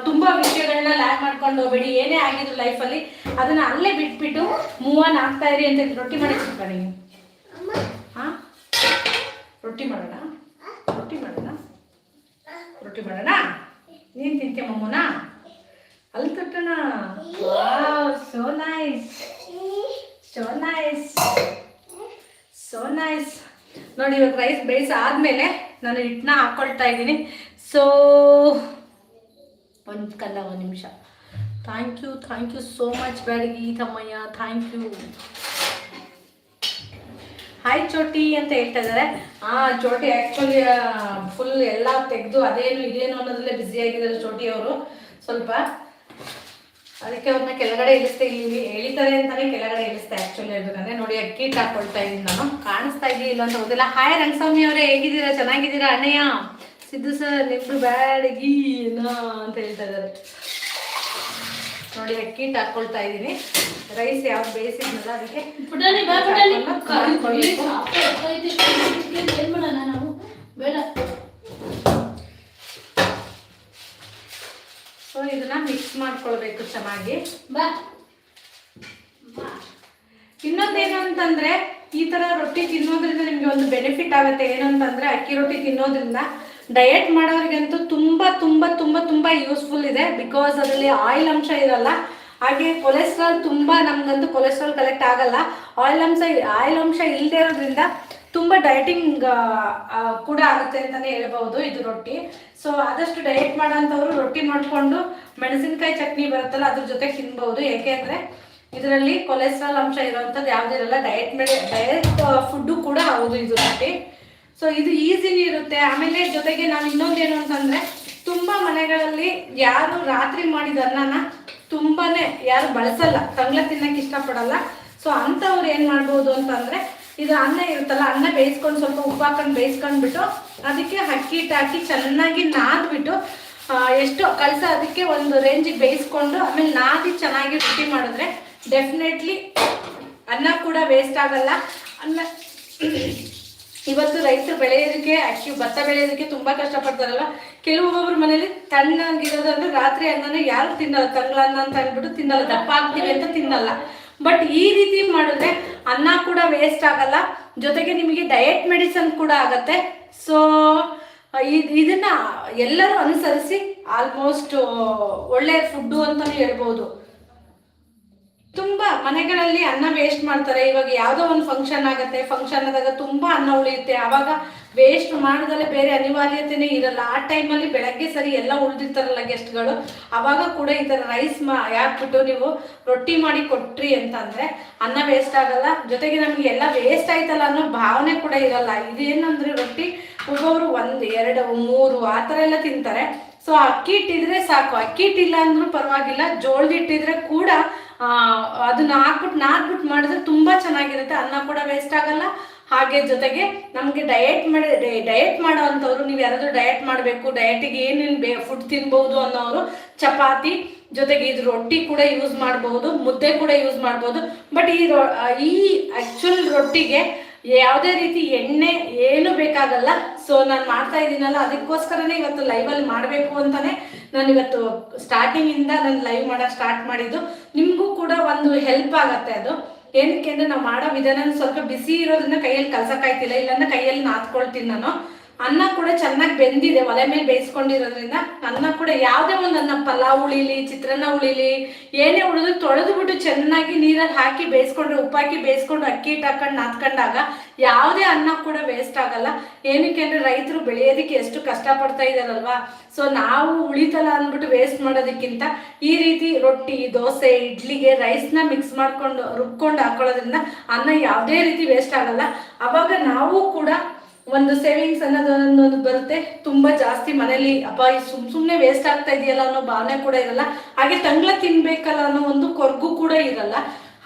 ತುಂಬ ವಿಷಯಗಳನ್ನ ಲ್ಯಾಕ್ ಮಾಡ್ಕೊಂಡು ಹೋಗ್ಬೇಡಿ. ಏನೇ ಆಗಿದ್ರು ಲೈಫಲ್ಲಿ ಅದನ್ನ ಅಲ್ಲೇ ಬಿಟ್ಬಿಟ್ಟು ಮೂವ್ ಆನ್ ಆಗ್ತಾ ಇರಿ ಅಂತ ರೊಟ್ಟಿ ಮಾಡಿ ಹಾ ರೊಟ್ಟಿ ಮಾಡೋಣ? ರೊಟ್ಟಿ ಮಾಡೋಣ? ರೊಟ್ಟಿ ಮಾಡೋಣ? ನೀನು ತಿಂತೀಯ ಮಮ್ಮನ? ಅಲ್ಲಿ ತಟ್ಟಣ. So nice so nice so nice ನೋಡಿ, ಇವಾಗ ರೈಸ್ ಬೇಯಿಸಿ ಆದಮೇಲೆ ನಾನು ಹಿಟ್ಟನ್ನ ಹಾಕ್ಕೊಳ್ತಾ ಇದ್ದೀನಿ. ಸೊ ಒಂದು ಕಲ್ಲ, ಒಂದು ನಿಮಿಷ. Thank you thank you so much Byadgi Thammaiah. Thank you hi ಚೋಟಿ ಅಂತ ಹೇಳ್ತಾ ಇದ್ದಾರೆ. ಆ ಚೋಟಿ ಆ್ಯಕ್ಚುಲಿ ಫುಲ್ ಎಲ್ಲ ತೆಗೆದು ಅದೇನು ಇದೇನು ಅನ್ನೋದ್ರಲ್ಲೇ ಬ್ಯುಸಿ ಆಗಿದ್ದಾರೆ ಚೋಟಿ ಅವರು. ಸ್ವಲ್ಪ ಅದಕ್ಕೆ ಅವ್ರನ್ನ ಕೆಳಗಡೆ ಇಳಿಸ್ತಾ ಇಲ್ಲಿ ಎಳಿತಾರೆ ಅಂತಾನೆ ಕೆಳಗಡೆ ಇಳಿಸ್ತಾ ಆ್ಯಕ್ಚುಲಿ ಹೇಳ್ಬೇಕಂದ್ರೆ ನೋಡಿ, ಅಕ್ಕಿ ಹಾಕೊಳ್ತಾ ಇದ್ದೀನಿ ನಾನು. ಕಾಣಿಸ್ತಾ ಇದೆಯಾ ಇಲ್ಲ ಅಂತ ಗೊತ್ತಿಲ್ಲ. ಹಾಯ್ ರಂಗಸ್ವಾಮಿ ಅವರೇ, ಹೇಗಿದ್ದೀರಾ? ಚೆನ್ನಾಗಿದ್ದೀರಾ? ಅಣ್ಣಯ್ಯ? ಸಿದ್ದು ಸರ್ ನಿಮ್ದು ಬ್ಯಾಡಗಿ ಅಂತ ಹೇಳ್ತಾ ಇದ್ದಾರೆ. ನೋಡಿ ಅಕ್ಕಿ ಹಾಕೊಳ್ತಾ ಇದ್ದೀನಿ. ರೈಸ್ ಯಾವ್ದು ಬೇಯಿಸಿದ್ನಲ್ಲ ಅದಕ್ಕೆ ಸೊ ಇದನ್ನ ಮಿಕ್ಸ್ ಮಾಡ್ಕೊಳ್ಬೇಕು ಚೆನ್ನಾಗಿ. ಬಾ. ಇನ್ನೊಂದೇನು ಅಂತಂದ್ರೆ ಈ ತರ ರೊಟ್ಟಿ ತಿನ್ನೋದ್ರಿಂದ ನಿಮ್ಗೆ ಒಂದು ಬೆನಿಫಿಟ್ ಆಗುತ್ತೆ. ಏನು ಅಂತಂದ್ರೆ ಅಕ್ಕಿ ರೊಟ್ಟಿ ತಿನ್ನೋದ್ರಿಂದ ಡಯಟ್ ಮಾಡೋರಿಗಂತೂ ತುಂಬ ತುಂಬ ತುಂಬ ತುಂಬ ಯೂಸ್ಫುಲ್ ಇದೆ. ಬಿಕಾಸ್ ಅದರಲ್ಲಿ ಆಯಿಲ್ ಅಂಶ ಇರಲ್ಲ. ಹಾಗೆ ಕೊಲೆಸ್ಟ್ರಾಲ್ ತುಂಬ ನಮ್ಗಂತೂ ಕೊಲೆಸ್ಟ್ರಾಲ್ ಕಲೆಕ್ಟ್ ಆಗಲ್ಲ. ಆಯಿಲ್ ಅಂಶ ಆಯಿಲ್ ಅಂಶ ಇಲ್ಲದೆ ಇರೋದ್ರಿಂದ ತುಂಬ ಡಯಟಿಂಗ್ ಕೂಡ ಆಗುತ್ತೆ ಅಂತಲೇ ಹೇಳ್ಬೋದು ಇದು ರೊಟ್ಟಿ. ಸೊ ಆದಷ್ಟು ಡಯಟ್ ಮಾಡೋಂಥವ್ರು ರೊಟ್ಟಿ ಮಾಡಿಕೊಂಡು ಮೆಣಸಿನಕಾಯಿ ಚಟ್ನಿ ಬರುತ್ತಲ್ಲ, ಅದ್ರ ಜೊತೆ ತಿನ್ಬೋದು. ಏಕೆಂದರೆ ಇದರಲ್ಲಿ ಕೊಲೆಸ್ಟ್ರಾಲ್ ಅಂಶ ಇರೋವಂಥದ್ದು ಯಾವುದೂ ಇರಲ್ಲ ಡಯಟ್ ಮೇಲೆ ಡಯಟ್ ಫುಡ್ಡು ಕೂಡ ಹೌದು ಇದು ರೊಟ್ಟಿ. ಸೊ ಇದು ಈಸಿಲಿ ಇರುತ್ತೆ. ಆಮೇಲೆ ಜೊತೆಗೆ ನಾವು ಇನ್ನೊಂದೇನು ಅಂತಂದ್ರೆ, ತುಂಬಾ ಮನೆಗಳಲ್ಲಿ ಯಾರು ರಾತ್ರಿ ಮಾಡಿದ ಅನ್ನನ ತುಂಬಾನೇ ಯಾರು ಬಳಸಲ್ಲ. ತಂಗ್ಳ ತಿನ್ನಕ್ಕೆ ಇಷ್ಟಪಡಲ್ಲ. ಸೊ ಅಂಥವ್ರು ಏನು ಮಾಡ್ಬೋದು ಅಂತಂದ್ರೆ, ಇದು ಅನ್ನ ಇರುತ್ತಲ್ಲ, ಅನ್ನ ಬೇಯಿಸ್ಕೊಂಡು ಸ್ವಲ್ಪ ಉಪ್ಪು ಹಾಕೊಂಡು ಬೇಯಿಸ್ಕೊಂಡ್ಬಿಟ್ಟು ಅದಕ್ಕೆ ಅಕ್ಕಿ ಹಾಕಿ ಚೆನ್ನಾಗಿ ನಾದ್ಬಿಟ್ಟು ಎಷ್ಟು ಕಲಸ ಅದಕ್ಕೆ ಒಂದು ರೇಂಜಿಗೆ ಬೇಯಿಸ್ಕೊಂಡು, ಆಮೇಲೆ ನಾದಿ ಚೆನ್ನಾಗಿ ರೊಟ್ಟಿ ಮಾಡಿದ್ರೆ ಡೆಫಿನೆಟ್ಲಿ ಅನ್ನ ಕೂಡ ವೇಸ್ಟ್ ಆಗಲ್ಲ. ಅನ್ನ ಇವತ್ತು ರೈತರು ಬೆಳೆಯೋದಕ್ಕೆ ಅಕ್ಕಿ ಭತ್ತ ಬೆಳೆಯೋದಕ್ಕೆ ತುಂಬಾ ಕಷ್ಟಪಡ್ತಾರಲ್ವ? ಕೆಲವೊಬ್ಬೊಬ್ರ ಮನೇಲಿ ತಣ್ಣಗಿರೋದಂದ್ರೆ ರಾತ್ರಿ ಅನ್ನನ ಯಾರು ತಿನ್ನಲ್ಲ, ತಂಗ್ಳ ಅನ್ನ ಅಂತ ಅಂದ್ಬಿಟ್ಟು ತಿನ್ನಲ್ಲ, ದಪ್ಪ ಆಗ್ತೀವಿ ಅಂತ ತಿನ್ನಲ್ಲ. ಬಟ್ ಈ ರೀತಿ ಮಾಡಿದ್ರೆ ಅನ್ನ ಕೂಡ ವೇಸ್ಟ್ ಆಗಲ್ಲ. ಜೊತೆಗೆ ನಿಮಗೆ ಡಯಟ್ ಮೆಡಿಸನ್ ಕೂಡ ಆಗತ್ತೆ. ಸೊ ಇದನ್ನ ಎಲ್ಲರೂ ಅನುಸರಿಸಿ ಆಲ್ಮೋಸ್ಟ್ ಒಳ್ಳೆ ಫುಡ್ಡು ಅಂತಲೂ ಹೇಳ್ಬೋದು. ಮನೆಗಳಲ್ಲಿ ಅನ್ನ ವೇಸ್ಟ್ ಮಾಡ್ತಾರೆ. ಇವಾಗ ಯಾವುದೋ ಒಂದು ಫಂಕ್ಷನ್ ಆಗುತ್ತೆ. ಫಂಕ್ಷನ್ ಆದಾಗ ತುಂಬಾ ಅನ್ನ ಉಳಿಯುತ್ತೆ. ಆವಾಗ ವೇಸ್ಟ್ ಮಾಡಿದಲ್ಲೇ ಬೇರೆ ಅನಿವಾರ್ಯತೆನೇ ಇರಲ್ಲ. ಆ ಟೈಮಲ್ಲಿ ಬೆಳಗ್ಗೆ ಸರಿ ಎಲ್ಲ ಉಳಿದಿರ್ತಾರಲ್ಲ ಗೆಸ್ಟ್ಗಳು ಅವಾಗ ಕೂಡ ಈ ಥರ ರೈಸ್ ಮಾ, ಯಾಕ್ಬಿಟ್ಟು ನೀವು ರೊಟ್ಟಿ ಮಾಡಿ ಕೊಟ್ರಿ ಅಂತಂದರೆ ಅನ್ನ ವೇಸ್ಟ್ ಆಗಲ್ಲ. ಜೊತೆಗೆ ನಮಗೆ ಎಲ್ಲ ವೇಸ್ಟ್ ಆಯ್ತಲ್ಲ ಅನ್ನೋ ಭಾವನೆ ಕೂಡ ಇರಲ್ಲ. ಇದೇನಂದ್ರೆ ರೊಟ್ಟಿ ಒಬ್ಬೊಬ್ರು ಒಂದು, ಎರಡು, ಮೂರು ಆ ಥರ ಎಲ್ಲ ತಿಂತಾರೆ. ಸೊ ಅಕ್ಕಿ ಇಟ್ಟಿದ್ರೆ ಸಾಕು. ಅಕ್ಕಿ ಇಟ್ಟಿಲ್ಲ ಅಂದ್ರೂ ಪರವಾಗಿಲ್ಲ. ಜೋಳದಿಟ್ಟಿದ್ರೆ ಕೂಡ ಅದನ್ನ ಹಾಕ್ಬಿಟ್ಟು ನಾದ್ಬಿಟ್ಟು ಮಾಡಿದ್ರೆ ತುಂಬಾ ಚೆನ್ನಾಗಿರುತ್ತೆ. ಅನ್ನ ಕೂಡ ವೇಸ್ಟ್ ಆಗಲ್ಲ. ಹಾಗೆ ಜೊತೆಗೆ ನಮಗೆ ಡಯಟ್ ಮಾಡಿ ಡಯಟ್ ಮಾಡೋ ಅಂಥವ್ರು ನೀವು ಯಾರಾದರೂ ಡಯಟ್ ಮಾಡಬೇಕು ಡಯಟಿಗೆ ಏನೇನು ಬೇ ಫುಡ್ ತಿನ್ಬಹುದು ಅನ್ನೋರು, ಚಪಾತಿ, ಜೊತೆಗೆ ಇದು ರೊಟ್ಟಿ ಕೂಡ ಯೂಸ್ ಮಾಡಬಹುದು ಮುದ್ದೆ ಕೂಡ ಯೂಸ್ ಮಾಡಬಹುದು ಬಟ್ ಈ ರೊ ಈ ಆ್ಯಕ್ಚುಲ್ ರೊಟ್ಟಿಗೆ ಯಾವುದೇ ರೀತಿ ಎಣ್ಣೆ ಏನು ಬೇಕಾಗಲ್ಲ. ಸೊ ನಾನು ಮಾಡ್ತಾ ಇದ್ದೀನಲ್ಲ, ಅದಕ್ಕೋಸ್ಕರನೇ ಇವತ್ತು ಲೈವಲ್ಲಿ ಮಾಡಬೇಕು ಅಂತಾನೆ ನಾನು ಇವತ್ತು ಸ್ಟಾರ್ಟಿಂಗ್ ಇಂದ ನಾನು ಲೈವ್ ಮಾಡಕ್ ಸ್ಟಾರ್ಟ್ ಮಾಡಿದ್ದು, ನಿಮಗೂ ಕೂಡ ಒಂದು ಹೆಲ್ಪ್ ಆಗತ್ತೆ ಅದು. ಏನಕ್ಕೆ ಅಂದ್ರೆ ನಾವು ಮಾಡೋ ವಿಧಾನ ಸ್ವಲ್ಪ ಬಿಸಿ ಇರೋದ್ರಿಂದ ಕೈಯಲ್ಲಿ ಕಲ್ಸಕ್ಕಾಯ್ತಿಲ್ಲ ಇಲ್ಲಾಂದ್ರೆ ಕೈಯಲ್ಲಿ ನಾತ್ಕೊಳ್ತೀನಿ ನಾನು. ಅನ್ನ ಕೂಡ ಚೆನ್ನಾಗಿ ಬೆಂದಿದೆ ಒಲೆ ಮೇಲೆ ಬೇಯಿಸ್ಕೊಂಡಿರೋದ್ರಿಂದ ಅನ್ನ ಕೂಡ ಯಾವುದೇ ಒಂದು ಅನ್ನ, ಪಲಾವ್ ಉಳಿಲಿ ಚಿತ್ರಾನ್ನ ಉಳಿಲಿ ಏನೇ ಉಳಿದ್ರು ತೊಳೆದು ಬಿಟ್ಟು ಚೆನ್ನಾಗಿ ನೀರಲ್ಲಿ ಹಾಕಿ ಬೇಯಿಸ್ಕೊಂಡ್ರೆ, ಉಪ್ಪಾಕಿ ಬೇಯಿಸ್ಕೊಂಡು ಅಕ್ಕಿ ಹಿಟ್ಟು ಹಾಕೊಂಡು ನಾತ್ಕೊಂಡಾಗ ಯಾವುದೇ ಅನ್ನ ಕೂಡ ವೇಸ್ಟ್ ಆಗಲ್ಲ. ಏನಕ್ಕೆ ಅಂದ್ರೆ ರೈತರು ಬೆಳೆಯೋದಕ್ಕೆ ಎಷ್ಟು ಕಷ್ಟಪಡ್ತಾ ಇದಾರಲ್ವಾ? ಸೊ ನಾವು ಉಳಿತಲ್ಲ ಅಂದ್ಬಿಟ್ಟು ವೇಸ್ಟ್ ಮಾಡೋದಕ್ಕಿಂತ ಈ ರೀತಿ ರೊಟ್ಟಿ, ದೋಸೆ, ಇಡ್ಲಿಗೆ ರೈಸ್ನ ಮಿಕ್ಸ್ ಮಾಡ್ಕೊಂಡು ರುಬ್ಕೊಂಡು ಹಾಕೊಳ್ಳೋದ್ರಿಂದ ಅನ್ನ ಯಾವುದೇ ರೀತಿ ವೇಸ್ಟ್ ಆಗಲ್ಲ. ಅವಾಗ ನಾವು ಕೂಡ ಒಂದು ಸೇವಿಂಗ್ಸ್ ಅನ್ನೋದು ಅನ್ನೋದೊಂದು ಬರುತ್ತೆ. ತುಂಬಾ ಜಾಸ್ತಿ ಮನೇಲಿ ಅಪ್ಪ ಸುಮ್ ಸುಮ್ನೆ ವೇಸ್ಟ್ ಆಗ್ತಾ ಇದೆಯಲ್ಲ ಅನ್ನೋ ಭಾವನೆ ಕೂಡ ಇರಲ್ಲ. ಹಾಗೆ ತಂಗ್ಳ ತಿನ್ಬೇಕಲ್ಲ ಅನ್ನೋ ಒಂದು ಕೊರಗು ಕೂಡ ಇರಲ್ಲ.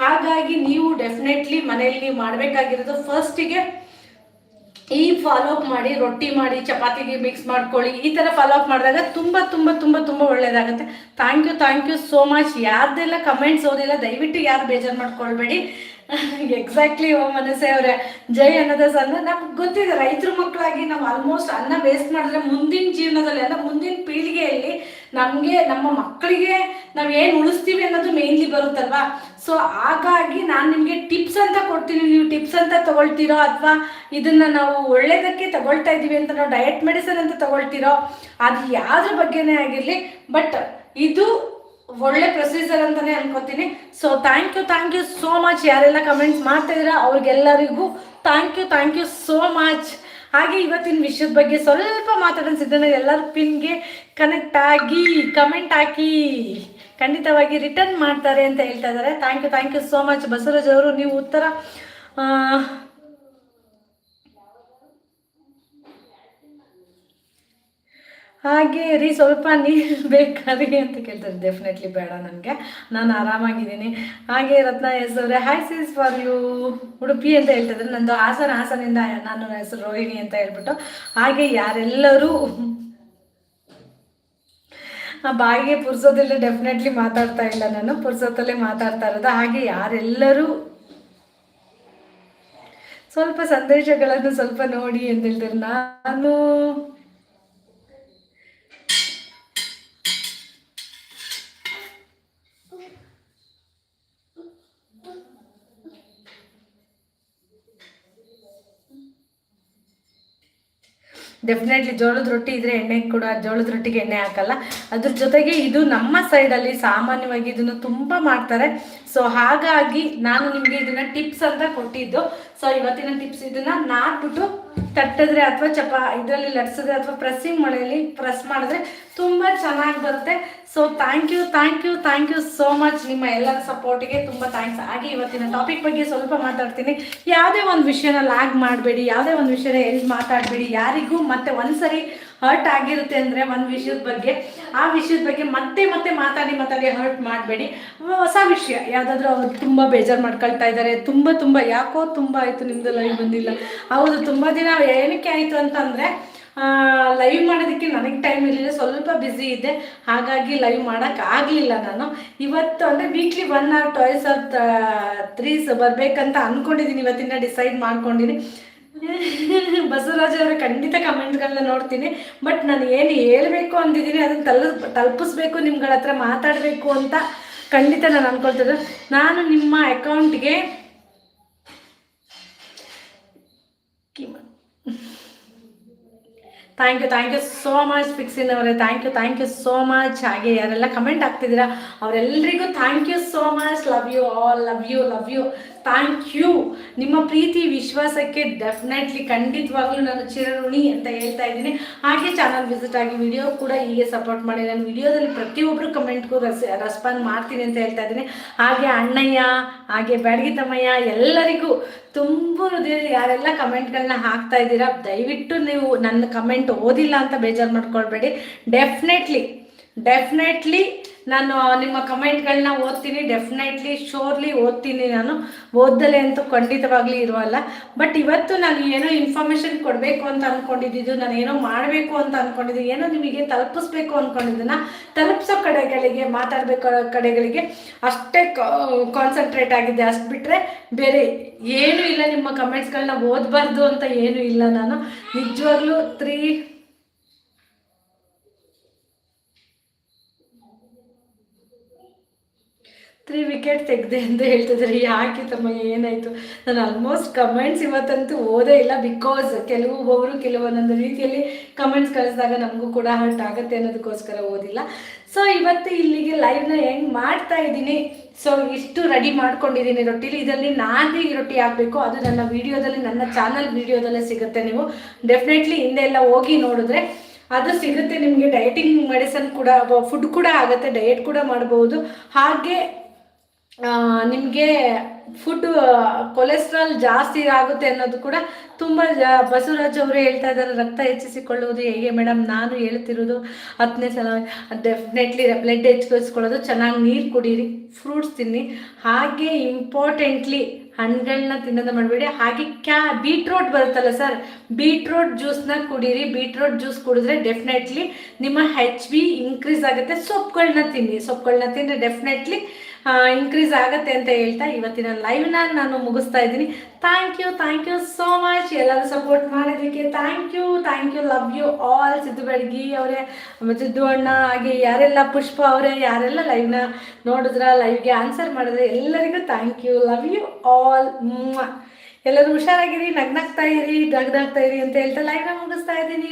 ಹಾಗಾಗಿ ನೀವು ಡೆಫಿನೆಟ್ಲಿ ಮನೆಯಲ್ಲಿ ಮಾಡಬೇಕಾಗಿರೋದು ಫಸ್ಟಿಗೆ ಈ ಫಾಲೋ ಅಪ್ ಮಾಡಿ, ರೊಟ್ಟಿ ಮಾಡಿ, ಚಪಾತಿಗೆ ಮಿಕ್ಸ್ ಮಾಡ್ಕೊಳ್ಳಿ. ಈ ಥರ ಫಾಲೋ ಅಪ್ ಮಾಡಿದಾಗ ತುಂಬ ತುಂಬ ತುಂಬ ತುಂಬ ಒಳ್ಳೆಯದಾಗುತ್ತೆ thank you thank you so much ಯಾರ್ದೆಲ್ಲ comments ಓದಿಲ್ಲ, ದಯವಿಟ್ಟು ಯಾರು ಬೇಜಾರು ಮಾಡ್ಕೊಳ್ಬೇಡಿ. *laughs* ಎಕ್ಸಾಕ್ಟ್ಲಿ ಓ ಮನಸ್ಸೆ ಅವರೇ. ಜೈ ಅನ್ನದಾಸ್ ಅನ್ನ ನಮ್ಗೆ ಗೊತ್ತಿದೆ, ರೈತರ ಮಕ್ಕಳಾಗಿ ನಾವು ಆಲ್ಮೋಸ್ಟ್ ಅನ್ನ ವೇಸ್ಟ್ ಮಾಡಿದ್ರೆ ಮುಂದಿನ ಜೀವನದಲ್ಲಿ, ಅಂದ್ರೆ ಮುಂದಿನ ಪೀಳಿಗೆಯಲ್ಲಿ ನಮಗೆ, ನಮ್ಮ ಮಕ್ಕಳಿಗೆ ನಾವು ಏನು ಉಳಿಸ್ತೀವಿ ಅನ್ನೋದು ಮೇನ್ಲಿ ಬರುತ್ತಲ್ವಾ? ಸೊ ಹಾಗಾಗಿ ನಾನು ನಿಮಗೆ ಟಿಪ್ಸ್ ಅಂತ ಕೊಡ್ತೀನಿ. ನೀವು ಟಿಪ್ಸ್ ಅಂತ ತಗೊಳ್ತೀರೋ ಅಥವಾ ಇದನ್ನ ನಾವು ಒಳ್ಳೇದಕ್ಕೆ ತಗೊಳ್ತಾ ಇದ್ದೀವಿ ಅಂತ ನಾವು ಡಯಟ್ ಮೆಡಿಸನ್ ಅಂತ ತಗೊಳ್ತೀರೋ, ಅದು ಯಾವ್ದ್ರ ಬಗ್ಗೆನೇ ಆಗಿರಲಿ ಬಟ್ ಇದು ಒಳ್ಳೆ ಪ್ರೊಸೀಜರ್ ಅಂತಾನೆ ಅನ್ಕೋತೀನಿ. So thank you thank you so much ಯಾರೆಲ್ಲ ಕಮೆಂಟ್ಸ್ ಮಾಡ್ತಾ ಅವ್ರಿಗೆಲ್ಲರಿಗೂ thank you thank you so much ಹಾಗೆ ಇವತ್ತಿನ ವಿಷಯದ ಬಗ್ಗೆ ಸ್ವಲ್ಪ ಮಾತಾಡೋಣ. ಸಿದ್ಧನ ಎಲ್ಲರೂ ಪಿನ್ಗೆ ಕನೆಕ್ಟ್ ಆಗಿ ಕಮೆಂಟ್ ಹಾಕಿ. ಖಂಡಿತವಾಗಿ ರಿಟರ್ನ್ ಮಾಡ್ತಾರೆ ಅಂತ ಹೇಳ್ತಾ ಇದ್ದಾರೆ. Thank you thank you so much Basavaraj ಅವರು, ನೀವು ಉತ್ತರ ಹಾಗೆ ರೀ, ಸ್ವಲ್ಪ ನೀರು *laughs* ಬೇಕಾರಿ ಅಂತ ಕೇಳ್ತಾರೆ. ಡೆಫಿನೆಟ್ಲಿ ಬೇಡ ನನಗೆ. ನಾನು ಆರಾಮಾಗಿದ್ದೀನಿ. ಹಾಗೆ ರತ್ನ ಎಸ್ ಅವರೇ hi seize for you Udupi ಅಂತ ಹೇಳ್ತಿದ್ರೆ. ನಂದು ಹಾಸನ, ಹಾಸನಿಂದ ನಾನು ಹೆಸರು ರೋಹಿಣಿ ಅಂತ ಹೇಳ್ಬಿಟ್ಟು. ಹಾಗೆ ಯಾರೆಲ್ಲರೂ ಆ ಬಾಯಿಗೆ ಪುರ್ಸೋದಿಲ್ಲ ಡೆಫಿನೆಟ್ಲಿ ಮಾತಾಡ್ತಾ ಇಲ್ಲ ನಾನು. ಪುರ್ಸೋತಲ್ಲೇ ಮಾತಾಡ್ತಾ ಇರೋದು. ಹಾಗೆ ಯಾರೆಲ್ಲರೂ ಸ್ವಲ್ಪ ಸಂದೇಶಗಳನ್ನು ಸ್ವಲ್ಪ ನೋಡಿ ಅಂತ ಹೇಳ್ತಾರೆ. ನಾನು ಡೆಫಿನೆಟ್ಲಿ ಜೋಳದ ರೊಟ್ಟಿ ಇದ್ರೆ ಎಣ್ಣೆ ಕೂಡ ಜೋಳದ ರೊಟ್ಟಿಗೆ ಎಣ್ಣೆ ಹಾಕಲ್ಲ. ಅದ್ರ ಜೊತೆಗೆ ಇದು ನಮ್ಮ ಸೈಡಲ್ಲಿ ಸಾಮಾನ್ಯವಾಗಿ ಇದನ್ನು ತುಂಬ ಮಾಡ್ತಾರೆ. ಸೊ ಹಾಗಾಗಿ ನಾನು ನಿಮಗೆ ಇದನ್ನ ಟಿಪ್ಸ್ ಅಂತ ಕೊಟ್ಟಿದ್ದು. ಸೊ ಇವತ್ತಿನ ಟಿಪ್ಸ್ ಇದನ್ನ ನಾಟ್ಬಿಟ್ಟು ತಟ್ಟಿದ್ರೆ ಅಥವಾ ಚಪ, ಇದರಲ್ಲಿ ಲಟ್ಸಿದ್ರೆ ಅಥವಾ ಪ್ರೆಸ್ಸಿಂಗ್ ಮಳೆಯಲ್ಲಿ ಪ್ರೆಸ್ ಮಾಡಿದ್ರೆ ತುಂಬ ಚೆನ್ನಾಗಿ ಬರುತ್ತೆ. So thank you thank you thank you so much ನಿಮ್ಮ ಎಲ್ಲರ ಸಪೋರ್ಟಿಗೆ ತುಂಬ ಥ್ಯಾಂಕ್ಸ್ ಹಾಗೆ ಇವತ್ತಿನ ಟಾಪಿಕ್ ಬಗ್ಗೆ ಸ್ವಲ್ಪ ಮಾತಾಡ್ತೀನಿ. ಯಾವುದೇ ಒಂದು ವಿಷಯನ ಲ್ಯಾಗ್ ಮಾಡಬೇಡಿ, ಯಾವುದೇ ಒಂದು ವಿಷಯನ ಎಲ್ಲಿ ಮಾತಾಡಬೇಡಿ, ಯಾರಿಗೂ ಮತ್ತೆ ಒಂದ್ಸರಿ ಹರ್ಟ್ ಆಗಿರುತ್ತೆ ಅಂದರೆ ಒಂದು ವಿಷಯದ ಬಗ್ಗೆ, ಆ ವಿಷಯದ ಬಗ್ಗೆ ಮತ್ತೆ ಮತ್ತೆ ಮಾತಾಡಿ ಮಾತಾಡಿ ಹರ್ಟ್ ಮಾಡಬೇಡಿ. ಹೊಸ ವಿಷಯ, ಯಾವುದಾದ್ರೂ ಅವ್ರು ತುಂಬ ಬೇಜಾರು ಮಾಡ್ಕೊಳ್ತಾ ಇದ್ದಾರೆ ತುಂಬ ತುಂಬ, ಯಾಕೋ ತುಂಬ ಆಯಿತು ನಿಮ್ಮದು ಲೈವ್ ಬಂದಿಲ್ಲ. ಹೌದು, ತುಂಬ ದಿನ ಏನಕ್ಕೆ ಆಯಿತು ಅಂತಂದರೆ ಲೈವ್ ಮಾಡೋದಕ್ಕೆ ನನಗೆ ಟೈಮ್ ಇರಲಿಲ್ಲ, ಸ್ವಲ್ಪ ಬ್ಯುಸಿ ಇದ್ದೆ. ಹಾಗಾಗಿ ಲೈವ್ ಮಾಡೋಕೆ ಆಗಲಿಲ್ಲ ನಾನು. ಇವತ್ತು ಅಂದರೆ weekly one or twice or threes ಬರಬೇಕಂತ ಅಂದ್ಕೊಂಡಿದ್ದೀನಿ ಇವತ್ತಿನ ಡಿಸೈಡ್ ಮಾಡ್ಕೊಂಡಿದ್ದೀನಿ *laughs* ಬಸವರಾಜ್ ಅವರ ಖಂಡಿತ ಕಮೆಂಟ್ಗಳನ್ನ ನೋಡ್ತೀನಿ. ಬಟ್ ನಾನು ಏನು ಹೇಳಬೇಕು ಅಂದಿದ್ದೀನಿ, ಅದನ್ನು ತಲ ತಲುಪಿಸ್ಬೇಕು, ನಿಮ್ಗಳ ಹತ್ರ ಮಾತಾಡಬೇಕು ಅಂತ ಖಂಡಿತ ನಾನು ಅನ್ಕೊಳ್ತಿದ್ದೆ ನಾನು ನಿಮ್ಮ ಅಕೌಂಟ್ಗೆ thank you thank you so much ಫಿಕ್ಸಿನ್ ಅವರೇ. Thank you thank you so much ಹಾಗೆ ಯಾರೆಲ್ಲ ಕಮೆಂಟ್ ಆಗ್ತಿದ್ದೀರಾ ಅವರೆಲ್ಲರಿಗೂ thank you so much love you all love you love you thank you ನಿಮ್ಮ ಪ್ರೀತಿ, ವಿಶ್ವಾಸಕ್ಕೆ ಡೆಫಿನೆಟ್ಲಿ ಖಂಡಿತವಾಗ್ಲೂ ನಾನು ಚಿರಋಣಿ ಅಂತ ಹೇಳ್ತಾ ಇದ್ದೀನಿ. ಹಾಗೆ ಚಾನಲ್ ವಿಸಿಟ್ ಆಗಿ ವಿಡಿಯೋ ಕೂಡ ಹೀಗೆ ಸಪೋರ್ಟ್ ಮಾಡಿ, ನಾನು ವಿಡಿಯೋದಲ್ಲಿ ಪ್ರತಿಯೊಬ್ಬರು ಕಮೆಂಟ್ಗೂ ರೆಸ್ ರೆಸ್ಪಾಂಡ್ ಮಾಡ್ತೀನಿ ಅಂತ ಹೇಳ್ತಾ ಇದ್ದೀನಿ. ಹಾಗೆ ಅಣ್ಣಯ್ಯ, ಹಾಗೆ ಬ್ಯಾಡಗಿ ತಮ್ಮಯ್ಯ, ಎಲ್ಲರಿಗೂ ತುಂಬ ಹೃದಯದ ಯಾರೆಲ್ಲ ಕಮೆಂಟ್ಗಳನ್ನ ಹಾಕ್ತಾ ಇದ್ದೀರಾ, ದಯವಿಟ್ಟು ನೀವು ನನ್ನ ಕಮೆಂಟ್ ಓದಿಲ್ಲ ಅಂತ ಬೇಜಾರು ಮಾಡ್ಕೊಳ್ಬೇಡಿ. ಡೆಫಿನೆಟ್ಲಿ ಡೆಫಿನೆಟ್ಲಿ ನಾನು ನಿಮ್ಮ ಕಮೆಂಟ್ಗಳನ್ನ ಓದ್ತೀನಿ ಡೆಫಿನೆಟ್ಲಿ ಶೋರ್ಲಿ ಓದ್ತೀನಿ ನಾನು. ಓದ್ದಲೇ ಅಂತೂ ಖಂಡಿತವಾಗ್ಲಿ ಇರುವಲ್ಲ. ಬಟ್ ಇವತ್ತು ನಾನು ಏನೋ ಇನ್ಫಾರ್ಮೇಷನ್ ಕೊಡಬೇಕು ಅಂತ ಅಂದ್ಕೊಂಡಿದ್ದು ನಾನು ಏನೋ ಮಾಡಬೇಕು ಅಂತ ಅಂದ್ಕೊಂಡಿದ್ದೀನಿ ಏನೋ ನಿಮಗೆ ತಲುಪಿಸ್ಬೇಕು ಅಂದ್ಕೊಂಡಿದ್ದನ್ನ ತಲುಪಿಸೋ ಕಡೆಗಳಿಗೆ, ಮಾತಾಡಬೇಕು ಕಡೆಗಳಿಗೆ ಅಷ್ಟೇ ಕಾನ್ಸಂಟ್ರೇಟ್ ಆಗಿದೆ ಅಷ್ಟು ಬಿಟ್ಟರೆ ಬೇರೆ ಏನೂ ಇಲ್ಲ. ನಿಮ್ಮ ಕಮೆಂಟ್ಸ್ಗಳನ್ನ ಓದಬಾರ್ದು ಅಂತ ಏನೂ ಇಲ್ಲ ನಾನು. ನಿಜವಾಗ್ಲೂ ತ್ರೀ ತ್ರೀ ವಿಕೆಟ್ ತೆಗೆದೆ ಅಂತ ಹೇಳ್ತಿದ್ದಾರೆ ಯಾಕೆ ತಮ್ಮ ಏನಾಯಿತು? ನಾನು ಆಲ್ಮೋಸ್ಟ್ ಕಮೆಂಟ್ಸ್ ಇವತ್ತಂತೂ ಓದೇ ಇಲ್ಲ ಬಿಕಾಸ್ ಕೆಲವು ಒಬ್ಬರು ಕೆಲವೊಂದೊಂದು ರೀತಿಯಲ್ಲಿ ಕಮೆಂಟ್ಸ್ ಕಳಿಸಿದಾಗ ನಮಗೂ ಕೂಡ ಹರ್ಟ್ ಆಗುತ್ತೆ ಅನ್ನೋದಕ್ಕೋಸ್ಕರ ಓದಿಲ್ಲ. ಸೊ ಇವತ್ತು ಇಲ್ಲಿಗೆ ಲೈವ್ನ ಹೆಂಗೆ ಮಾಡ್ತಾ ಇದ್ದೀನಿ? ಸೊ ಇಷ್ಟು ರೆಡಿ ಮಾಡ್ಕೊಂಡಿದ್ದೀನಿ ರೊಟ್ಟಿಲಿ. ಇದರಲ್ಲಿ ನಾನು ಈ ರೊಟ್ಟಿ ಹಾಕಬೇಕು? ಅದು ನನ್ನ ವಿಡಿಯೋದಲ್ಲಿ ನನ್ನ ಚಾನಲ್ ವಿಡಿಯೋದಲ್ಲೇ ಸಿಗುತ್ತೆ ನೀವು. ಡೆಫಿನೆಟ್ಲಿ ಹಿಂದೆ ಎಲ್ಲ ಹೋಗಿ ನೋಡಿದ್ರೆ ಅದು ಸಿಗುತ್ತೆ. ನಿಮಗೆ ಡಯಟಿಂಗ್ ಮೆಡಿಸನ್ ಕೂಡ ಫುಡ್ ಕೂಡ ಆಗುತ್ತೆ ಡಯಟ್ ಕೂಡ ಮಾಡ್ಬೋದು. ಹಾಗೆ ನಿಮಗೆ ಫುಡ್ ಕೊಲೆಸ್ಟ್ರಾಲ್ ಜಾಸ್ತಿ ಆಗುತ್ತೆ ಅನ್ನೋದು ಕೂಡ ತುಂಬ ಬಸವರಾಜ್ ಅವರು ಹೇಳ್ತಾ ಇದ್ದಾರೆ. ರಕ್ತ ಹೆಚ್ಚಿಸಿಕೊಳ್ಳುವುದು ಹೇಗೆ ಮೇಡಮ್? ನಾನು ಹೇಳ್ತಿರೋದು ಹತ್ತನೇ ಸಲ ಡೆಫಿನೆಟ್ಲಿ ಬ್ಲಡ್ ಹೆಚ್ಚಿಸ್ಕೊಳ್ಳೋದು. ಚೆನ್ನಾಗಿ ನೀರು ಕುಡೀರಿ ಫ್ರೂಟ್ಸ್ ತಿನ್ನಿ. ಹಾಗೆ ಇಂಪಾರ್ಟೆಂಟ್ಲಿ ಹಣ್ಣುಗಳನ್ನ ತಿನ್ನೋದು ಮಾಡಬೇಡಿ. ಹಾಗೆ ಕ್ಯಾ ಬೀಟ್ರೋಟ್ ಬರುತ್ತಲ್ಲ ಸರ್ ಬೀಟ್ರೋಟ್ ಜ್ಯೂಸ್ನ ಕುಡೀರಿ. ಬೀಟ್ರೋಟ್ ಜ್ಯೂಸ್ ಕುಡಿದ್ರೆ ಡೆಫಿನೆಟ್ಲಿ ನಿಮ್ಮ ಹೆಚ್ ಬಿ ಇನ್ಕ್ರೀಸ್ ಆಗುತ್ತೆ. ಸೊಪ್ಪುಗಳನ್ನ ತಿನ್ನಿ. ಸೊಪ್ಪುಗಳನ್ನ ತಿಂದರೆ ಡೆಫಿನೆಟ್ಲಿ ಇನ್ಕ್ರೀಸ್ ಆಗುತ್ತೆ ಅಂತ ಹೇಳ್ತಾ ಇವತ್ತಿನ ಲೈವ್ನ ನಾನು ಮುಗಿಸ್ತಾ ಇದ್ದೀನಿ. Thank you thank you so much ಎಲ್ಲರೂ ಸಪೋರ್ಟ್ ಮಾಡೋದಕ್ಕೆ thank you thank you love you all Siddu Belagi ಅವರೇ ಸಿದ್ದು ಅಣ್ಣ, ಹಾಗೆ ಯಾರೆಲ್ಲ ಪುಷ್ಪ ಅವರೇ, ಯಾರೆಲ್ಲ ಲೈವ್ನ ನೋಡಿದ್ರ ಲೈವ್ಗೆ ಆನ್ಸರ್ ಮಾಡಿದ್ರೆ ಎಲ್ಲರಿಗೂ thank you love you all ಎಲ್ಲರೂ ಹುಷಾರಾಗಿರಿ, ನಗ್ನಾಗ್ತಾ ಇರಿ ಡಗ್ದಾಗ್ತಾ ಇರಿ ಅಂತ ಹೇಳ್ತಾ ಲೈವ್ನ ಮುಗಿಸ್ತಾ ಇದ್ದೀನಿ.